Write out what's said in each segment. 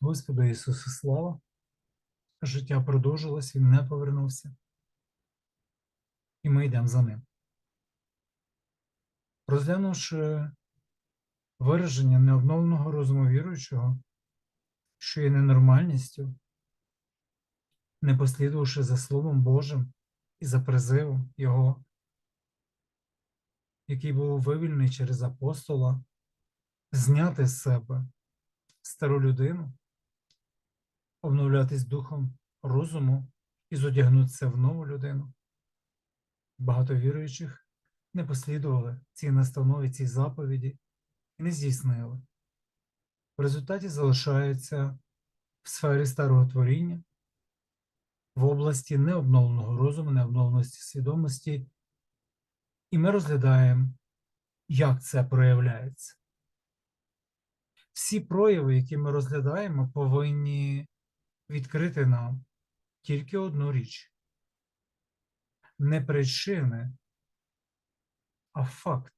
Господу Ісусу слава. Життя продовжилось, Він не повернувся. І ми йдемо за ним. Розглянувши вираження необновленого розуму віруючого, що є ненормальністю, не послідувавши за Словом Божим і за призивом Його, який був вивільний через апостола, зняти з себе стару людину, обновлятись духом розуму і зодягнутися в нову людину. Багато віруючих не послідували цій настанові, цій заповіді і не здійснили. В результаті залишаються в сфері старого творіння, в області необновленого розуму, необновленості свідомості, і ми розглядаємо, як це проявляється. Всі прояви, які ми розглядаємо, повинні відкрити нам тільки одну річ. Не причини, а факт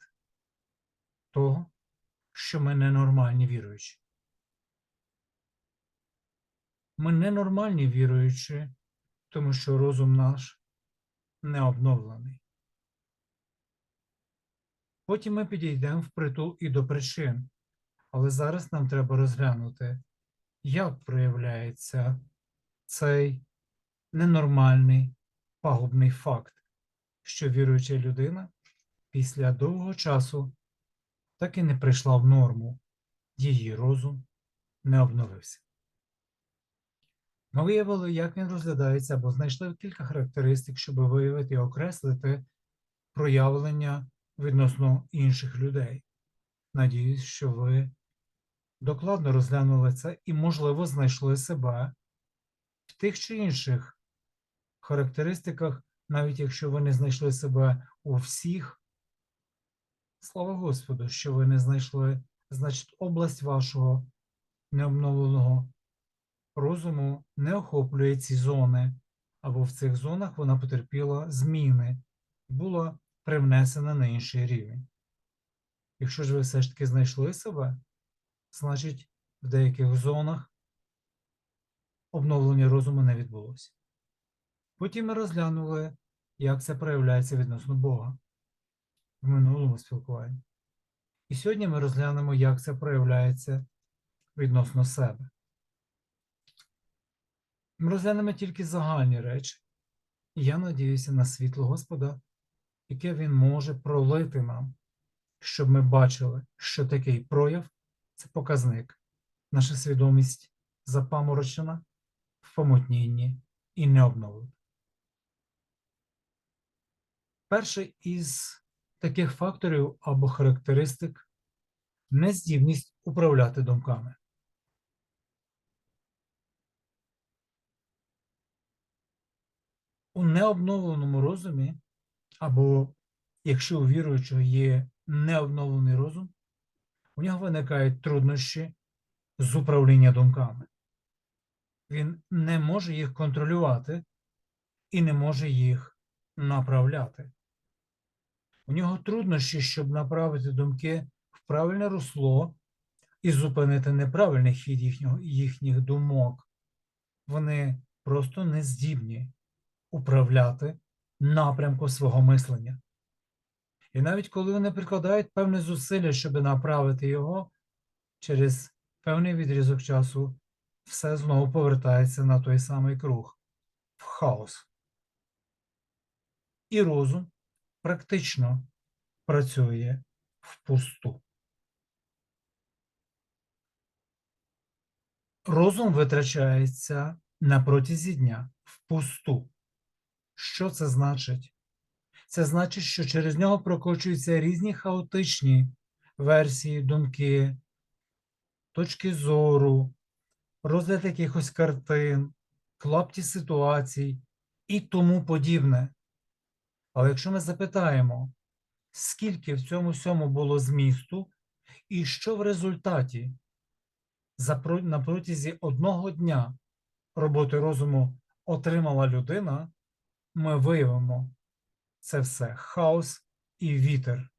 того, що ми ненормальні віруючі. Ми ненормальні віруючі, тому що розум наш не обновлений. Потім ми підійдемо впритул і до причин, але зараз нам треба розглянути, як проявляється цей ненормальний пагубний факт, що віруюча людина після довгого часу так і не прийшла в норму, її розум не обновився. Ми виявили, як він розглядається, або знайшли кілька характеристик, щоб виявити і окреслити проявлення відносно інших людей. Надіюсь, що ви докладно розглянули це і, можливо, знайшли себе в тих чи інших характеристиках, навіть якщо ви не знайшли себе у всіх. Слава Господу, що ви не знайшли, значить, область вашого необновленого розуму не охоплює ці зони, або в цих зонах вона потерпіла зміни була привнесена на інший рівень. Якщо ж ви все ж таки знайшли себе, значить в деяких зонах обновлення розуму не відбулося. Потім ми розглянули, як це проявляється відносно Бога в минулому спілкуванні. І сьогодні ми розглянемо, як це проявляється відносно себе. Ми розглянемо тільки загальні речі. І я надіюся на світло Господа, яке Він може пролити нам, щоб ми бачили, що такий прояв це показник. Наша свідомість запаморочена, в помутнінні і не обновлена. Перший із таких факторів або характеристик нездібність управляти думками. У необновленому розумі, або якщо у віруючого є необновлений розум, у нього виникають труднощі з управління думками. Він не може їх контролювати і не може їх направляти. У нього труднощі, щоб направити думки в правильне русло і зупинити неправильний хід їхнього, їхніх думок. Вони просто не здібні управляти напрямку свого мислення. І навіть коли вони прикладають певне зусилля, щоб направити його, через певний відрізок часу все знову повертається на той самий круг в хаос. І розум практично працює впусту. Розум витрачається на протязі дня впусту. Що це значить? Це значить, що через нього прокочуються різні хаотичні версії, думки, точки зору, розгляд якихось картин, клапті ситуацій і тому подібне. Але якщо ми запитаємо, скільки в цьому всьому було змісту, і що в результаті на протязі одного дня роботи розуму отримала людина, ми виявимо це все хаос і вітер.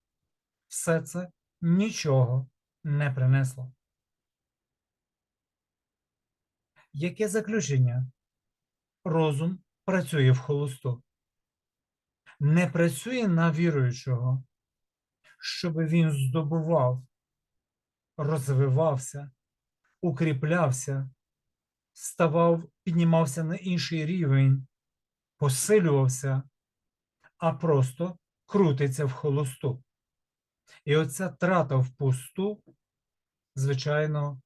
Все це нічого не принесло. Яке заключення? Розум працює в холосту. Не працює на віруючого, щоб він здобував, розвивався, укріплявся, ставав, піднімався на інший рівень, посилювався, а просто крутиться в холосту. І оця трата впусту, звичайно,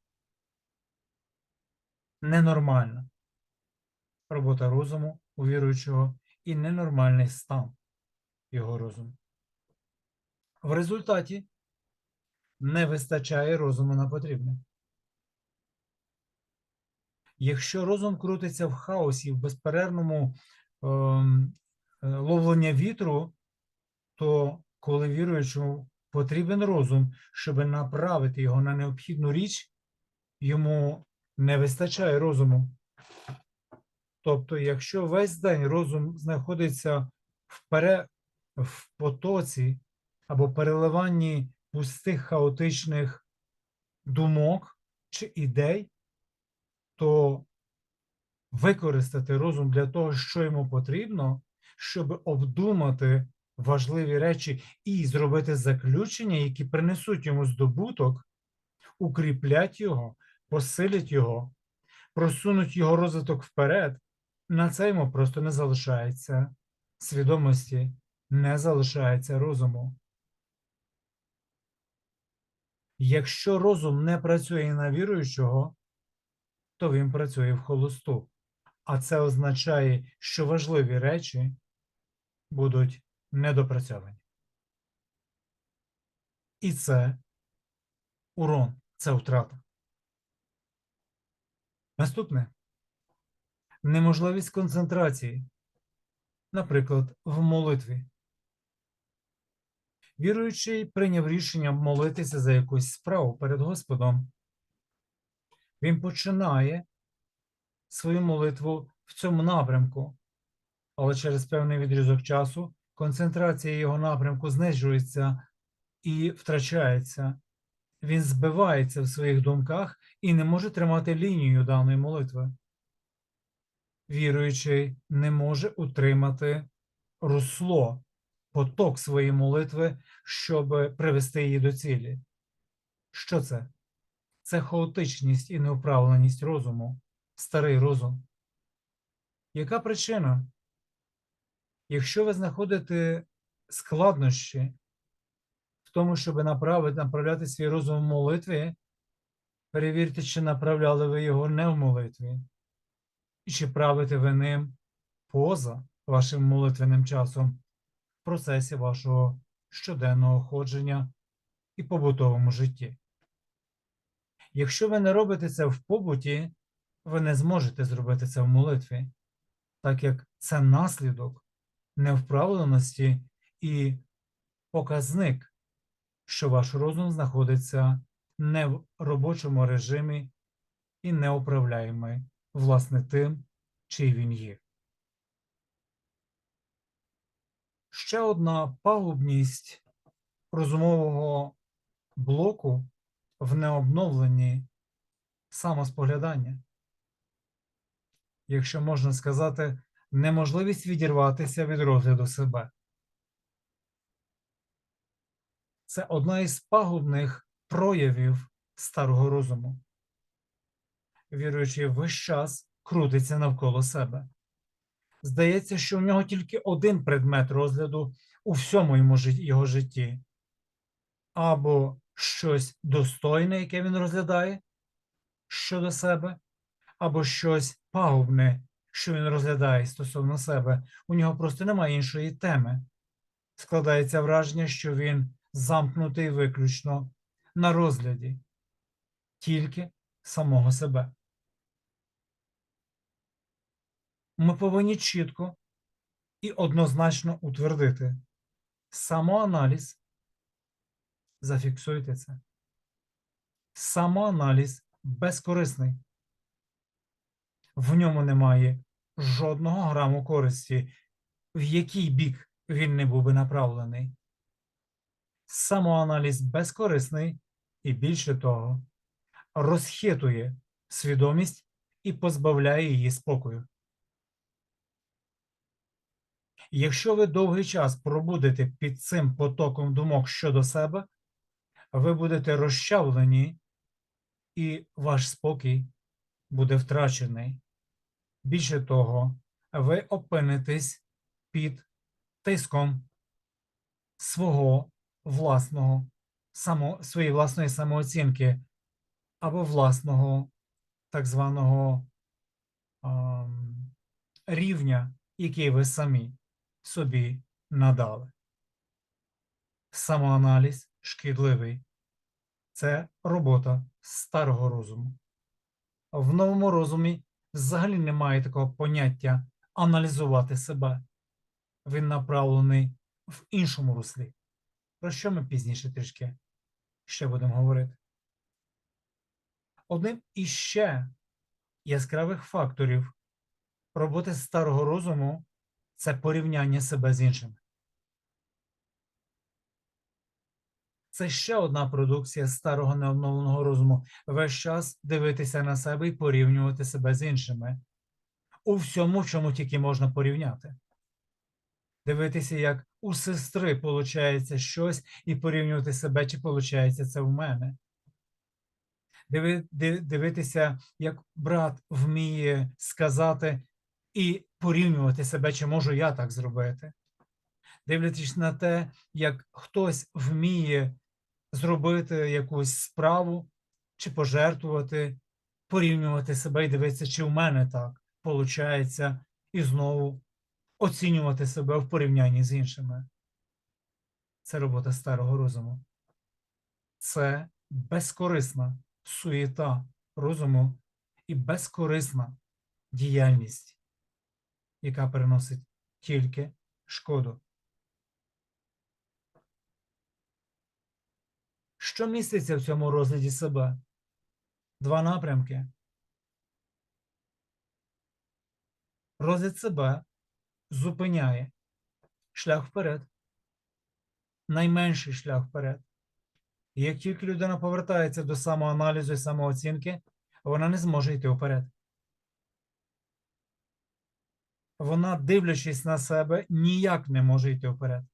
ненормальна робота розуму у віруючого і ненормальний стан його розуму. В результаті не вистачає розуму на потрібне. Якщо розум крутиться в хаосі, в безперервному е, вітру, то коли віруючому потрібен розум, щоб направити його на необхідну річ, йому не вистачає розуму. Тобто, якщо весь день розум знаходиться в, пере... в потоці або переливанні пустих хаотичних думок чи ідей, то використати розум для того, що йому потрібно, щоб обдумати важливі речі і зробити заключення, які принесуть йому здобуток, укріплять його, посилять його, просунуть його розвиток вперед, на це йому просто не залишається свідомості, не залишається розуму. Якщо розум не працює на віруючого, то він працює в холосту. А це означає, що важливі речі будуть недопрацьовані. І це урон, це втрата. Наступне неможливість концентрації, наприклад, в молитві. Віруючий прийняв рішення молитися за якусь справу перед Господом. Він починає свою молитву в цьому напрямку, але через певний відрізок часу концентрація його напрямку знижується і втрачається. Він збивається в своїх думках і не може тримати лінію даної молитви. Віруючий не може утримати русло, поток своєї молитви, щоб привести її до цілі. Що це? Це хаотичність і неуправленість розуму, старий розум. Яка причина? Якщо ви знаходите складнощі в тому, щоб направити, направляти свій розум в молитві, перевірте, чи направляли ви його не в молитві, і чи правите ви ним поза вашим молитвенним часом в процесі вашого щоденного ходження і побутовому житті. Якщо ви не робите це в побуті, ви не зможете зробити це в молитві, так як це наслідок невправленості і показник, що ваш розум знаходиться не в робочому режимі і не управляємий, власне, тим, чий він є. Ще одна пагубність розумового блоку в необновленні самоспоглядання. Якщо можна сказати, неможливість відірватися від розгляду себе. Це одна із пагубних проявів старого розуму. Віруючий весь час крутиться навколо себе. Здається, що в нього тільки один предмет розгляду у всьому його житті, або щось достойне, яке він розглядає щодо себе, або щось пагубне, що він розглядає стосовно себе. У нього просто немає іншої теми. Складається враження, що він замкнутий виключно на розгляді тільки самого себе. Ми повинні чітко і однозначно утвердити самоаналіз. Зафіксуйте це. Самоаналіз безкорисний. В ньому немає жодного граму користі, в який бік він не був би направлений. Самоаналіз безкорисний і більше того, розхитує свідомість і позбавляє її спокою. Якщо ви довгий час пробудете під цим потоком думок щодо себе, ви будете розчавлені, і ваш спокій буде втрачений. Більше того, ви опинитесь під тиском свого власного само, своєї власної самооцінки або власного так званого ам, рівня, який ви самі собі надали. Самоаналіз шкідливий. Це робота старого розуму. В новому розумі взагалі немає такого поняття аналізувати себе. Він направлений в іншому руслі. Про що ми пізніше трішки ще будемо говорити? Одним із ще яскравих факторів роботи старого розуму це порівняння себе з іншими. Це ще одна продукція старого необновленого розуму. Весь час дивитися на себе і порівнювати себе з іншими. У всьому, чому тільки можна порівняти. Дивитися, як у сестри виходить щось, і порівнювати себе, чи виходить це в мене. Диви, ди- дивитися, як брат вміє сказати і порівнювати себе, чи можу я так зробити. Дивлячись на те, як хтось вміє зробити якусь справу чи пожертвувати, порівнювати себе і дивитися, чи в мене так виходить, і знову оцінювати себе в порівнянні з іншими. Це робота старого розуму. Це безкорисна суєта розуму і безкорисна діяльність, яка приносить тільки шкоду. Що міститься в цьому розгляді себе? Два напрямки. Розгляд себе зупиняє шлях вперед, найменший шлях вперед. І як тільки людина повертається до самоаналізу і самооцінки, вона не зможе йти вперед. Вона, дивлячись на себе, ніяк не може йти вперед.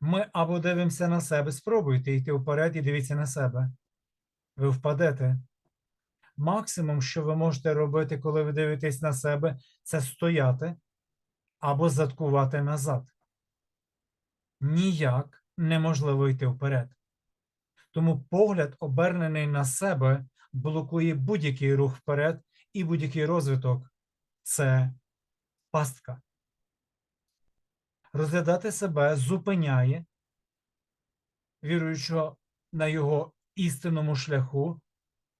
Ми або дивимося на себе, спробуйте йти вперед і дивіться на себе. Ви впадете. Максимум, що ви можете робити, коли ви дивитесь на себе, це стояти або заткувати назад. Ніяк неможливо йти вперед. Тому погляд, обернений на себе, блокує будь-який рух вперед і будь-який розвиток це пастка. Розглядати себе зупиняє, віруючи на його істинному шляху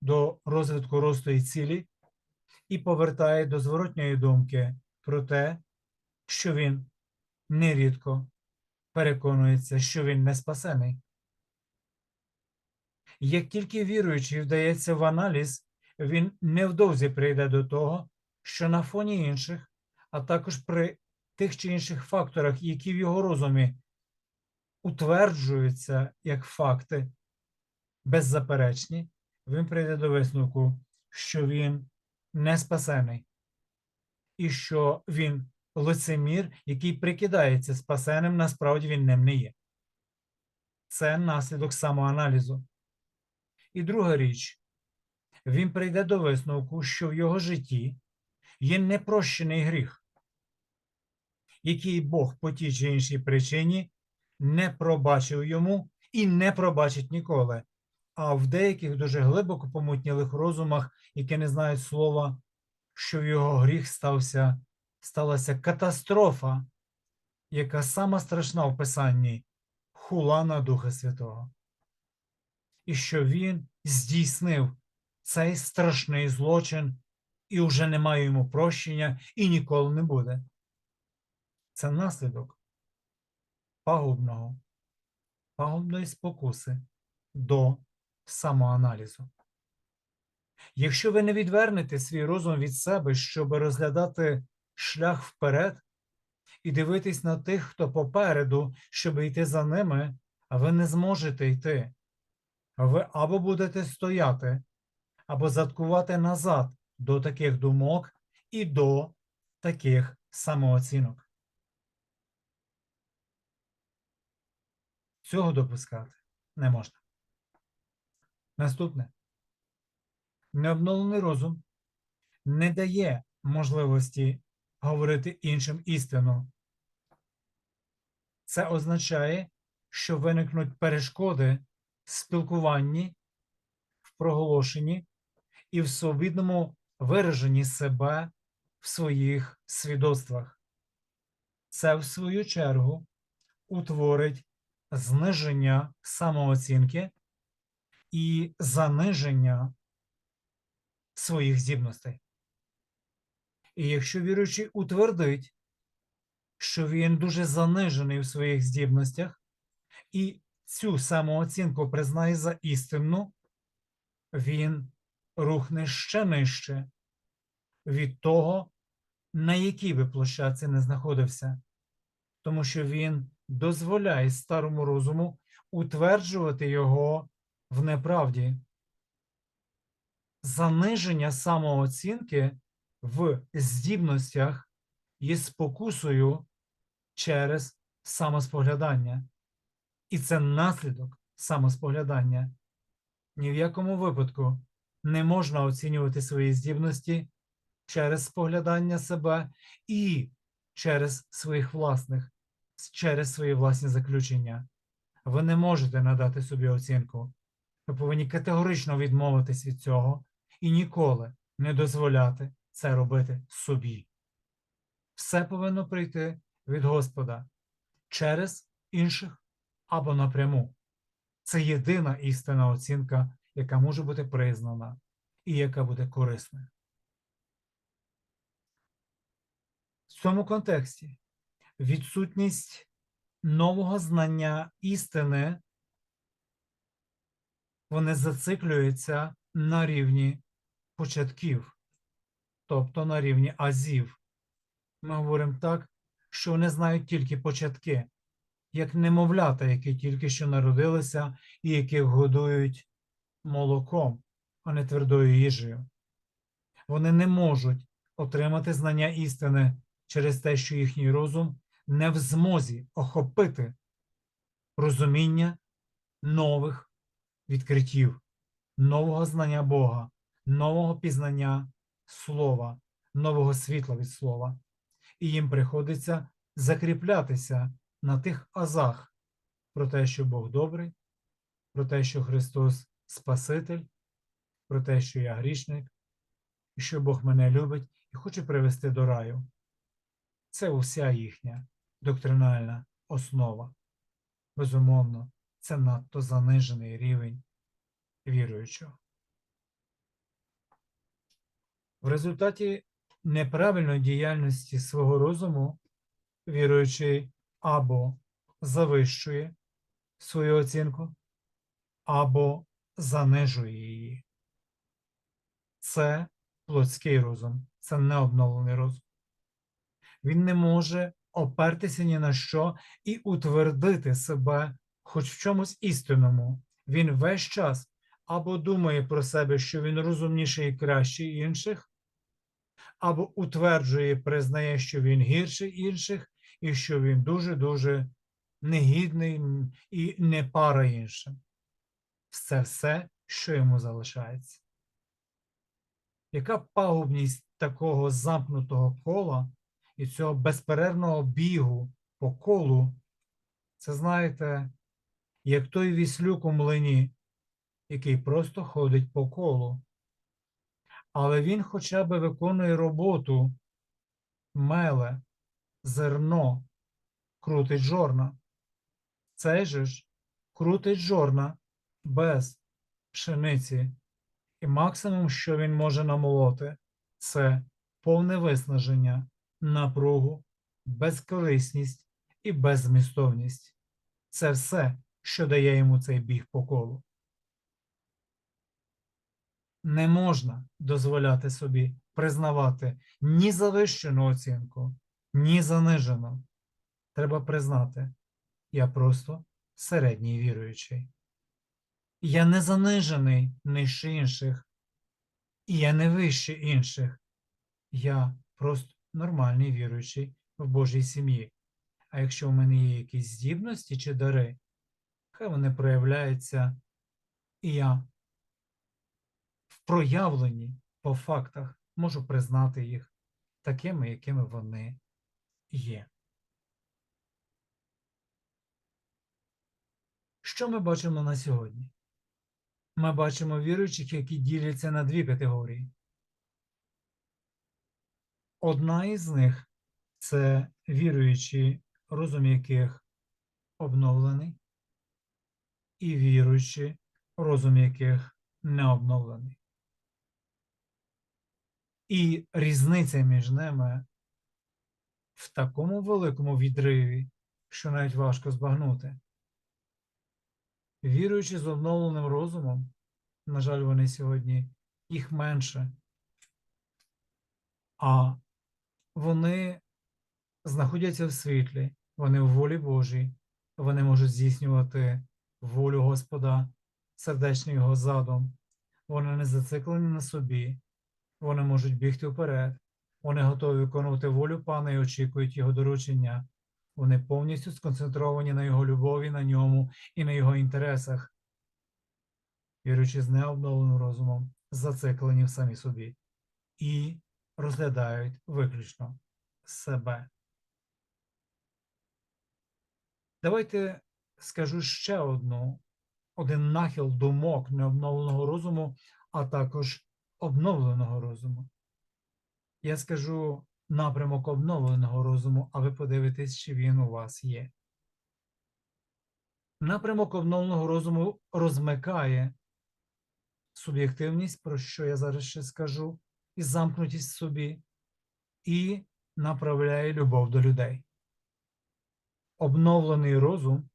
до розвитку росту і цілі, і повертає до зворотньої думки про те, що він нерідко переконується, що він не спасений. Як тільки віруючий вдається в аналіз, він невдовзі прийде до того, що на фоні інших, а також при тих чи інших факторах, які в його розумі утверджуються як факти беззаперечні, він прийде до висновку, що він не спасений, і що він лицемір, який прикидається спасеним, насправді він ним не є. Це наслідок самоаналізу. І друга річ, він прийде до висновку, що в його житті є непрощений гріх, який Бог по тій чи іншій причині не пробачив йому і не пробачить ніколи. А в деяких дуже глибоко помутнілих розумах, які не знають слова, що в його гріх стався, сталася катастрофа, яка сама страшна в Писанні хула на Духа Святого. І що він здійснив цей страшний злочин і вже немає йому прощення і ніколи не буде. Це наслідок пагубного, пагубної спокуси до самоаналізу. Якщо ви не відвернете свій розум від себе, щоб розглядати шлях вперед і дивитись на тих, хто попереду, щоб йти за ними, ви не зможете йти. Ви або будете стояти, або заткувати назад до таких думок і до таких самооцінок. Цього допускати не можна. Наступне. Необновлений розум не дає можливості говорити іншим істину. Це означає, що виникнуть перешкоди в спілкуванні, в проголошенні і в свобідному вираженні себе в своїх свідоцтвах. Це, в свою чергу, утворить зниження самооцінки і заниження своїх здібностей. І якщо віруючий утвердить, що він дуже занижений в своїх здібностях, і цю самооцінку признає за істинну, він рухне ще нижче від того, на якій би площадці не знаходився, тому що він дозволяє старому розуму утверджувати його в неправді. Заниження самооцінки в здібностях є спокусою через самоспоглядання. І це наслідок самоспоглядання. Ні в якому випадку не можна оцінювати свої здібності через споглядання себе і через своїх власних, через свої власні заключення. Ви не можете надати собі оцінку. Ви повинні категорично відмовитись від цього і ніколи не дозволяти це робити собі. Все повинно прийти від Господа через інших або напряму. Це єдина істинна оцінка, яка може бути признана і яка буде корисною. В цьому контексті відсутність нового знання істини вони зациклюються на рівні початків, тобто на рівні азів. Ми говоримо так, що вони знають тільки початки, як немовлята, які тільки що народилися і яких годують молоком, а не твердою їжею. Вони не можуть отримати знання істини через те, що їхній розум не в змозі охопити розуміння нових відкриттів, нового знання Бога, нового пізнання Слова, нового світла від Слова. І їм приходиться закріплятися на тих азах про те, що Бог добрий, про те, що Христос Спаситель, про те, що я грішник, і що Бог мене любить і хоче привести до раю. Це уся їхня доктринальна основа. Безумовно, це надто занижений рівень віруючого. В результаті неправильної діяльності свого розуму віруючий або завищує свою оцінку, або занижує її. Це плотський розум, це не обновлений розум. Він не може опертися ні на що і утвердити себе хоч в чомусь істинному. Він весь час або думає про себе, що він розумніший і кращий інших, або утверджує, признає, що він гірший інших, і що він дуже-дуже негідний і не пара іншим. Це все, що йому залишається. Яка пагубність такого замкнутого кола і цього безперервного бігу по колу, це знаєте, як той віслюк у млині, який просто ходить по колу. Але він хоча б виконує роботу, меле, зерно, крутить жорна. Цей же ж крутить жорна без пшениці, і максимум, що він може намолоти, це повне виснаження, напругу, безкорисність і беззмістовність. Це все, що дає йому цей біг по колу. Не можна дозволяти собі признавати ні завищену оцінку, ні занижену. Треба признати, я просто середній віруючий. Я не занижений нижче інших, І я не вище інших. Я просто нормальний віруючий в Божій сім'ї. А якщо в мене є якісь здібності чи дари, хай вони проявляються, і я в проявленні по фактах можу признати їх такими, якими вони є. Що ми бачимо на сьогодні? Ми бачимо віруючих, які діляться на дві категорії. Одна із них це віруючі, розум яких обновлений, і віруючі, розум яких не обновлений. І різниця між ними в такому великому відриві, що навіть важко збагнути. Віруючи з обновленим розумом, на жаль, вони сьогодні їх менше, а вони знаходяться в світлі, вони в волі Божій, вони можуть здійснювати волю Господа, сердечний його задум, вони не зациклені на собі, вони можуть бігти вперед, вони готові виконувати волю Пана і очікують його доручення. Вони повністю сконцентровані на його любові, на ньому і на його інтересах, віруючи з необновленим розумом, зациклені в самі собі і розглядають виключно себе. Давайте скажу ще одну, один нахил думок необновленого розуму, а також обновленого розуму. Я скажу напрямок обновленого розуму, а ви подивитесь, чи він у вас є. Напрямок обновленого розуму розмикає суб'єктивність, про що я зараз ще скажу, і замкнутість в собі, і направляє любов до людей. Обновлений розум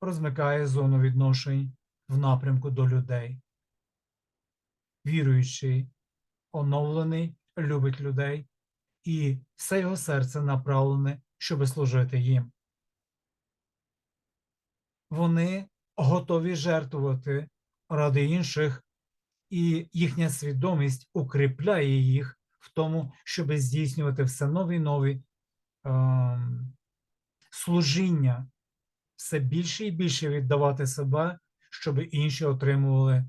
розмикає зону відношень в напрямку до людей. Віруючий, оновлений, любить людей, і все його серце направлене, щоби служити їм. Вони готові жертвувати ради інших, і їхня свідомість укріпляє їх в тому, щоб здійснювати все нові і нові е, служіння, все більше і більше віддавати себе, щоб інші отримували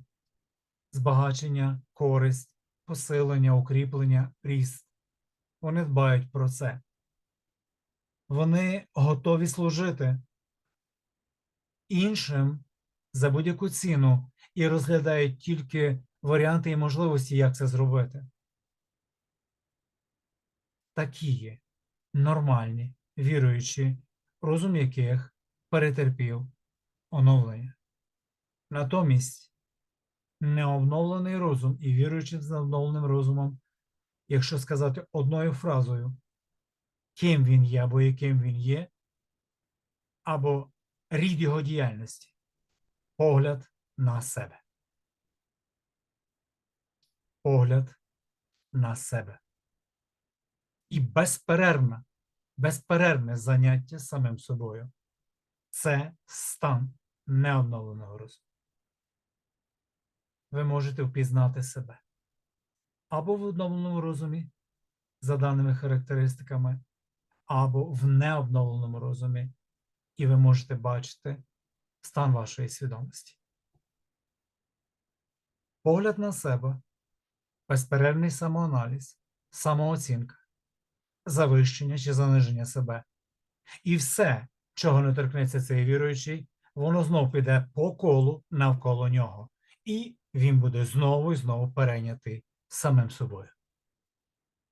збагачення, користь, посилення, укріплення, ріст. Вони дбають про це. Вони готові служити іншим за будь-яку ціну і розглядають тільки варіанти і можливості, як це зробити. Такі є нормальні, віруючі, розум яких перетерпів оновлення. Натомість необновлений розум і віруючи з необновленим розумом, якщо сказати одною фразою, ким він є або яким він є, або рід його діяльності, погляд на себе. Погляд на себе. І безперервне, безперервне заняття самим собою. Це стан необновленого розуму. Ви можете впізнати себе або в обновленому розумі, за даними характеристиками, або в необновленому розумі, і ви можете бачити стан вашої свідомості. Погляд на себе, безперервний самоаналіз, самооцінка, завищення чи заниження себе. І все, чого не торкнеться цей віруючий, воно знов піде по колу навколо нього, і він буде знову і знову перейнятий самим собою.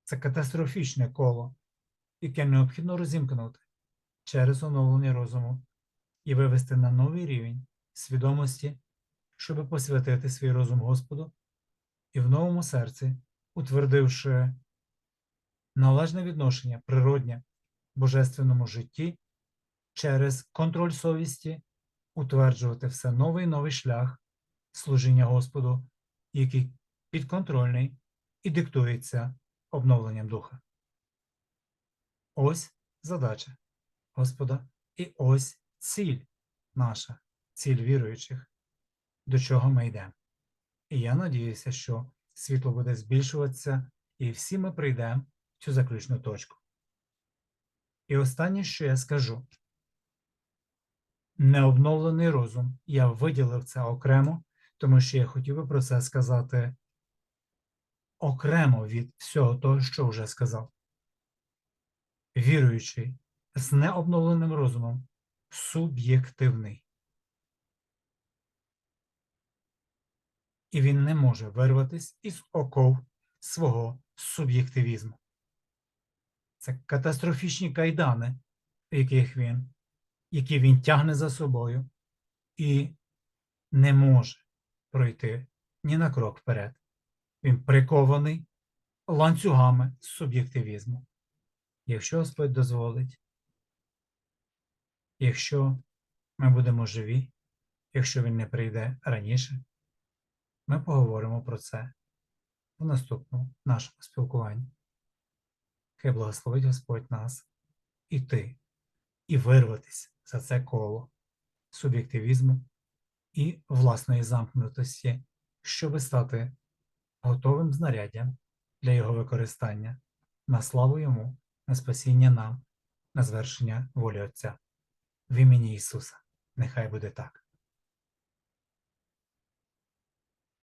Це катастрофічне коло, яке необхідно розімкнути через оновлення розуму і вивести на новий рівень свідомості, щоб посвятити свій розум Господу і в новому серці, утвердивши належне відношення природнє божественному житті, через контроль совісті утверджувати все новий і новий шлях служіння Господу, який підконтрольний і диктується обновленням духа. Ось задача Господа, і ось ціль наша, ціль віруючих, до чого ми йдемо. І я надіюся, що світло буде збільшуватися, і всі ми прийдемо в цю заключну точку. І останнє, що я скажу, необновлений розум. Я виділив це окремо, тому що я хотів би про це сказати окремо від всього того, що вже сказав. Віруючий з необновленим розумом суб'єктивний. І він не може вирватися із оков свого суб'єктивізму. Це катастрофічні кайдани, яких він, які він тягне за собою і не може пройти ні на крок вперед. Він прикований ланцюгами суб'єктивізму. Якщо Господь дозволить, якщо ми будемо живі, якщо Він не прийде раніше, ми поговоримо про це в наступному нашому спілкуванні. Хай благословить Господь нас іти і вирватися за це коло суб'єктивізму і власної замкнутості, щоб стати готовим знаряддям для його використання на славу йому, на спасіння нам, на звершення волі Отця. В імені Ісуса. Нехай буде так.